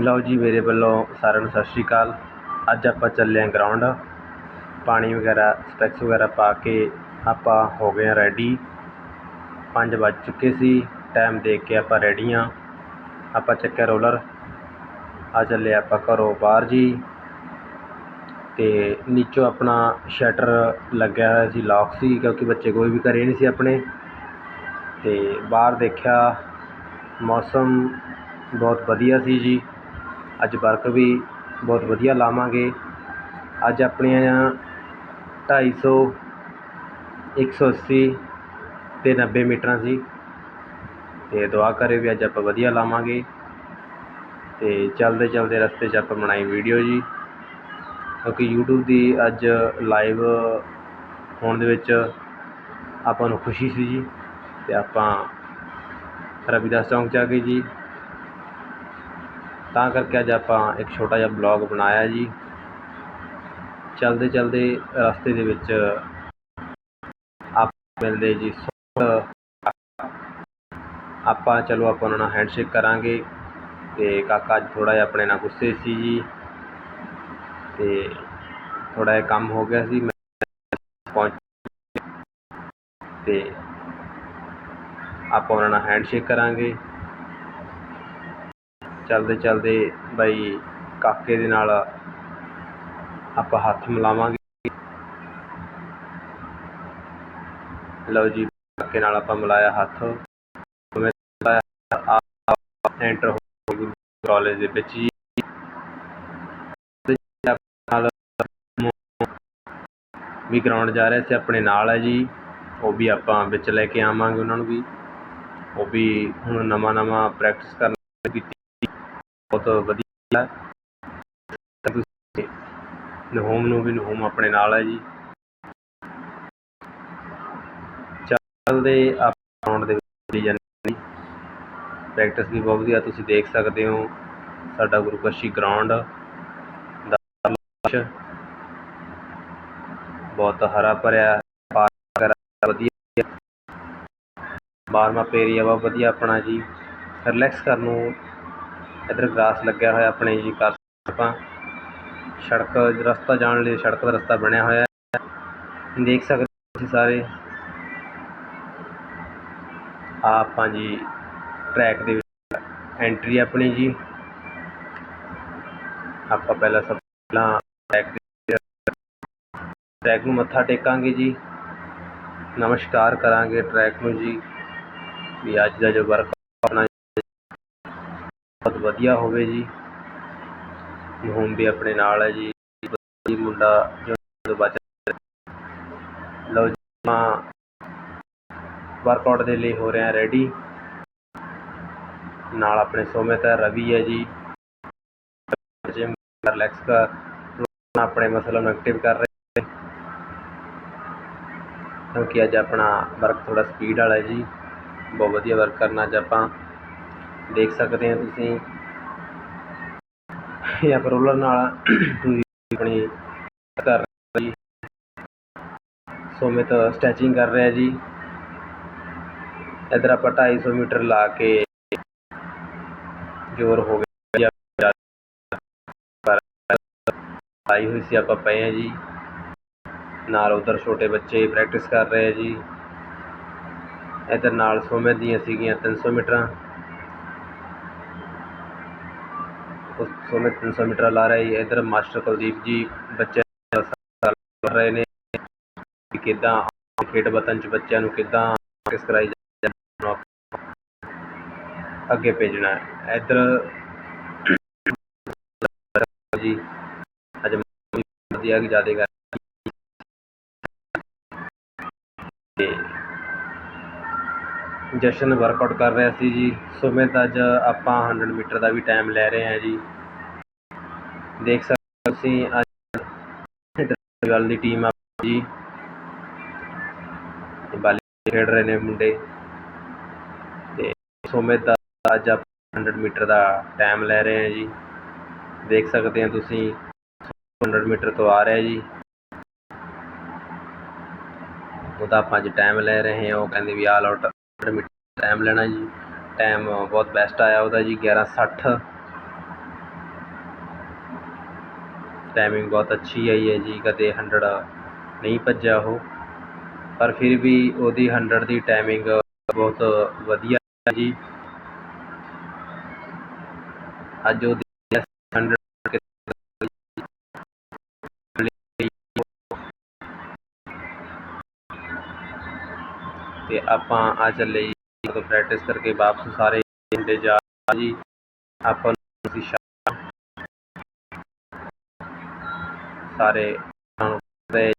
ਲਓ ਜੀ ਮੇਰੇ ਵੱਲੋਂ ਸਾਰਿਆਂ ਨੂੰ ਸਤਿ ਸ਼੍ਰੀ ਅਕਾਲ। ਅੱਜ ਆਪਾਂ ਚੱਲੇ ਹਾਂ ਗਰਾਊਂਡ ਪਾਣੀ ਵਗੈਰਾ ਸਪੈਕਸ ਵਗੈਰਾ ਪਾ ਕੇ ਆਪਾਂ ਹੋ ਗਏ ਹਾਂ ਰੈਡੀ ਪੰਜ ਵੱਜ ਚੁੱਕੇ ਸੀ ਟਾਈਮ ਦੇਖ ਕੇ ਆਪਾਂ ਰੈਡੀ ਹਾਂ। ਆਪਾਂ ਚੱਕਿਆ ਰੋਲਰ ਆ ਚੱਲੇ ਆਪਾਂ ਘਰੋਂ ਬਾਹਰ ਜੀ। ਤੇ ਨੀਚੋਂ ਆਪਣਾ ਸ਼ਟਰ ਲੱਗਿਆ ਹੋਇਆ ਸੀ ਲੌਕ ਸੀ, ਕਿਉਂਕਿ ਬੱਚੇ ਕੋਈ ਵੀ ਘਰੇ ਨਹੀਂ ਸੀ ਆਪਣੇ। ਤੇ ਬਾਹਰ ਦੇਖਿਆ ਮੌਸਮ ਬਹੁਤ ਵਧੀਆ ਸੀ ਜੀ। ਅੱਜ ਵਰਕ ਵੀ ਬਹੁਤ ਵਧੀਆ ਲਾਵਾਂਗੇ। ਅੱਜ ਆਪਣੀਆਂ ਢਾਈ ਸੌ, ਇੱਕ ਸੌ ਅੱਸੀ ਅਤੇ ਨੱਬੇ ਮੀਟਰਾਂ ਸੀ। ਅਤੇ ਦੁਆ ਕਰੇ ਵੀ ਅੱਜ ਆਪਾਂ ਵਧੀਆ ਲਾਵਾਂਗੇ। ਅਤੇ ਚਲਦੇ ਚਲਦੇ ਰਸਤੇ 'ਚ ਆਪਾਂ ਬਣਾਈ ਵੀਡੀਓ ਜੀ। ਕਿਉਂਕਿ ਯੂਟਿਊਬ ਦੀ ਅੱਜ ਲਾਈਵ ਹੋਣ ਦੇ ਵਿੱਚ ਆਪਾਂ ਨੂੰ ਖੁਸ਼ੀ ਸੀ ਜੀ। ਅਤੇ ਆਪਾਂ ਰਵੀਦਾਸ ਚੌਂਕ 'ਚ ਆ ਗਏ ਜੀ। ਤਾਂ ਕਰਕੇ ਅੱਜ ਆਪਾਂ ਇੱਕ ਛੋਟਾ ਜਿਹਾ ਬਲੌਗ ਬਣਾਇਆ ਜੀ। ਚਲਦੇ ਚਲਦੇ ਰਸਤੇ ਦੇ ਵਿੱਚ ਆਪ ਮਿਲਦੇ ਜੀ ਆਪਾਂ ਚਲੋ ਆਪਾਂ ਉਹਨਾਂ ਨਾਲ ਹੈਂਡਸ਼ੇਕ ਕਰਾਂਗੇ। ਤੇ ਕਾਕਾ ਅੱਜ ਥੋੜਾ ਜਿਹਾ ਆਪਣੇ ਨਾਲ ਗੁੱਸੇ ਸੀ ਜੀ। ਤੇ ਥੋੜਾ ਜਿਹਾ ਕੰਮ ਹੋ ਗਿਆ ਸੀ, ਮੈਂ ਪਹੁੰਚ ਤੇ ਆਪਾਂ ਉਹਨਾਂ ਨਾਲ ਹੈਂਡਸ਼ੇਕ ਕਰਾਂਗੇ। ਚਲਦੇ ਚਲਦੇ ਬਾਈ ਕਾਕੇ ਦੇ ਨਾਲ ਆਪਾਂ ਹੱਥ ਮਿਲਾਵਾਂਗੇ। ਲਓ ਜੀ, ਕਾਕੇ ਨਾਲ ਆਪਾਂ ਮਿਲਾਇਆ ਹੱਥ। ਐਂਟਰ ਹੋ ਗਏ ਕਾਲਜ ਦੇ ਵਿੱਚ ਜੀ। ਨਾਲ ਵੀ ਗਰਾਊਂਡ ਜਾ ਰਿਹਾ ਸੀ, ਆਪਣੇ ਨਾਲ ਹੈ ਜੀ। ਉਹ ਵੀ ਆਪਾਂ ਵਿੱਚ ਲੈ ਕੇ ਆਵਾਂਗੇ ਉਹਨਾਂ ਨੂੰ ਵੀ। ਉਹ ਵੀ ਹੁਣ ਨਵਾਂ ਨਵਾਂ ਪ੍ਰੈਕਟਿਸ ਕਰਨ ਬਹੁਤ ਵਧੀਆ ਨਹੂਮ ਨੂੰ ਵੀ ਨਹੋਮ ਆਪਣੇ ਨਾਲ ਹੈ ਜੀ। ਚੱਲਦੇ ਆਪਾਂ ਗਰਾਊਂਡ ਦੇ ਵਿੱਚ ਜਾਂਦੇ ਪ੍ਰੈਕਟਿਸ ਵੀ ਬਹੁਤ ਵਧੀਆ, ਤੁਸੀਂ ਦੇਖ ਸਕਦੇ ਹੋ। ਸਾਡਾ ਗੁਰੂਕਸ਼ੀ ਗਰਾਊਂਡ ਦਾ ਬਹੁਤ ਹਰਾ ਭਰਿਆ ਪਾਰਕ ਵਧੀਆ। ਬਾਰਮਾ ਏਰੀਆ ਵਾ ਵਧੀਆ ਆਪਣਾ ਜੀ। ਰਿਲੈਕਸ ਕਰਨ ਨੂੰ ਇੱਧਰ ਗ੍ਰਾਸ ਲੱਗਿਆ ਹੋਇਆ ਆਪਣੇ ਜੀ ਕਰ ਆਪਾਂ ਸੜਕ, ਰਸਤਾ ਜਾਣ ਲਈ ਸੜਕ ਦਾ ਰਸਤਾ ਬਣਿਆ ਹੋਇਆ ਹੈ। ਦੇਖ ਸਕਦੇ ਤੁਸੀਂ ਸਾਰੇ। ਆਪਾਂ ਜੀ ਟਰੈਕ ਦੇ ਵਿੱਚ ਐਂਟਰੀ ਆਪਣੀ ਜੀ। ਆਪਾਂ ਪਹਿਲਾਂ ਸਭ ਪਹਿਲਾਂ ਟਰੈਕ ਦੇ ਟਰੈਕ ਨੂੰ ਮੱਥਾ ਟੇਕਾਂਗੇ ਜੀ। ਨਮਸਕਾਰ ਕਰਾਂਗੇ ਟਰੈਕ ਨੂੰ ਜੀ। ਵੀ ਅੱਜ ਦਾ ਜੋ ਵਰਕ ਆਪਣਾ ਬਹੁਤ ਵਧੀਆ ਹੋਵੇ ਜੀ। ਹੁਣ ਵੀ ਆਪਣੇ ਨਾਲ ਹੈ ਜੀ। ਮੁੰਡਾ ਜੋ ਬਚ ਲਓ ਜੀ ਵਰਕਆਊਟ ਦੇ ਲਈ ਹੋ ਰਿਹਾ ਰੈਡੀ ਨਾਲ ਆਪਣੇ ਸੋਮਿਤ ਹੈ ਰਵੀ ਹੈ ਜੀ। ਜਿਮ ਰਿਲੈਕਸ ਕਰ। ਆਪਣੇ ਮਸਲਾਂ ਨੂੰ ਐਕਟਿਵ ਕਰ ਰਹੇ ਕਿਉਂਕਿ ਅੱਜ ਆਪਣਾ ਵਰਕ ਥੋੜਾ ਸਪੀਡ ਵਾਲਾ ਹੈ ਜੀ। ਬਹੁਤ ਵਧੀਆ ਵਰਕ ਕਰਨਾ ਅੱਜ ਆਪਾਂ। ਦੇਖ ਸਕਦੇ ਹੋ ਤੁਸੀਂ। ਜਾਂ ਫਿਰ ਰੋਲਰ ਨਾਲ ਤੁਸੀਂ ਆਪਣੀ ਕਰ ਰਹੀ ਸੋਮਿਤ ਸਟੈਚਿੰਗ ਕਰ ਰਿਹਾ ਜੀ। ਇਧਰ ਆਪਾਂ 250 ਮੀਟਰ ਲਾ ਕੇ ਜੋਰ ਹੋ ਗਿਆ ਆਈ ਹੋਈ ਸੀ ਆਪਾਂ ਪਏ ਆ ਜੀ। ਨਾਲ ਉਧਰ ਛੋਟੇ ਬੱਚੇ ਪ੍ਰੈਕਟਿਸ ਕਰ ਰਹੇ ਆ ਜੀ। ਇਧਰ ਨਾਲ ਸੋਮੇ ਦੀਆਂ ਸੀਗੀਆਂ 300 ਮੀਟਰਾਂ। ਸੌ ਮੀਟਰ ਤਿੰਨ ਸੌ ਮੀਟਰ ਲਾ ਰਹੇ ਇਧਰ ਮਾਸਟਰ ਕੁਲਦੀਪ ਜੀ ਬੱਚੇ ਕਰ ਰਹੇ ਨੇ। ਕਿਦਾਂ ਖੇਡ ਵਤਨ ਚ ਬੱਚਿਆਂ ਨੂੰ ਕਿਦਾਂ ਪ੍ਰੈਕਟਿਸ ਕਰਾਈ ਜਾਂਦੀ ਅੱਗੇ ਭੇਜਣਾ ਹੈ। ਇਧਰ ਜੀ, ਅੱਜ ਵਧੀਆ ਜ਼ਿਆਦਾ ਕਰ ਜਸ਼ਨ ਵਰਕਆਊਟ ਕਰ ਰਿਹਾ ਸੀ ਜੀ। ਸੁਮਿਤ ਅੱਜ ਆਪਾਂ 100 ਮੀਟਰ ਦਾ ਵੀ ਟਾਈਮ ਲੈ ਰਹੇ ਹਾਂ ਜੀ। ਦੇਖ ਸਕਦੇ ਤੁਸੀਂ ਅੱਜ ਗੱਲ ਦੀ ਟੀਮ ਆ ਜੀ। ਬਾਲੀ ਖੇਡ ਰਹੇ ਨੇ ਮੁੰਡੇ। ਤੇ ਸੁਮਿਤ ਦਾ ਅੱਜ ਆਪਾਂ 100 ਮੀਟਰ ਦਾ ਟਾਈਮ ਲੈ ਰਹੇ ਹਾਂ ਜੀ। ਦੇਖ ਸਕਦੇ ਹੋ ਤੁਸੀਂ 100 ਮੀਟਰ ਤੋਂ ਆ ਰਿਹਾ ਜੀ। ਉਹਦਾ ਆਪਾਂ ਅੱਜ ਟਾਈਮ ਲੈ ਰਹੇ ਹਾਂ। ਉਹ ਕਹਿੰਦੇ ਵੀ ਆਲ ਆਊਟ ਟਾਈਮ ਲੈਣਾ ਜੀ। ਟਾਈਮ ਬਹੁਤ ਬੈਸਟ ਆਇਆ ਉਹਦਾ ਜੀ 11:60 ਟਾਈਮਿੰਗ ਬਹੁਤ ਅੱਛੀ ਆਈ ਹੈ ਜੀ, ਕਦੇ 100 ਨਹੀਂ ਭੱਜਿਆ ਉਹ। ਪਰ ਫਿਰ ਵੀ ਉਹਦੀ 100 ਦੀ ਟਾਈਮਿੰਗ ਬਹੁਤ ਵਧੀਆ ਜੀ। ਅੱਜ ਉਹ ਤੇ ਆਪਾਂ ਆ ਚੱਲੇ ਜੀ ਜਦੋਂ ਪ੍ਰੈਕਟਿਸ ਕਰਕੇ ਵਾਪਸ ਸਾਰੇ ਮੁੰਡੇ ਜਾ ਜੀ। ਆਪਾਂ ਨੂੰ ਸਾਰੇ ਦੇ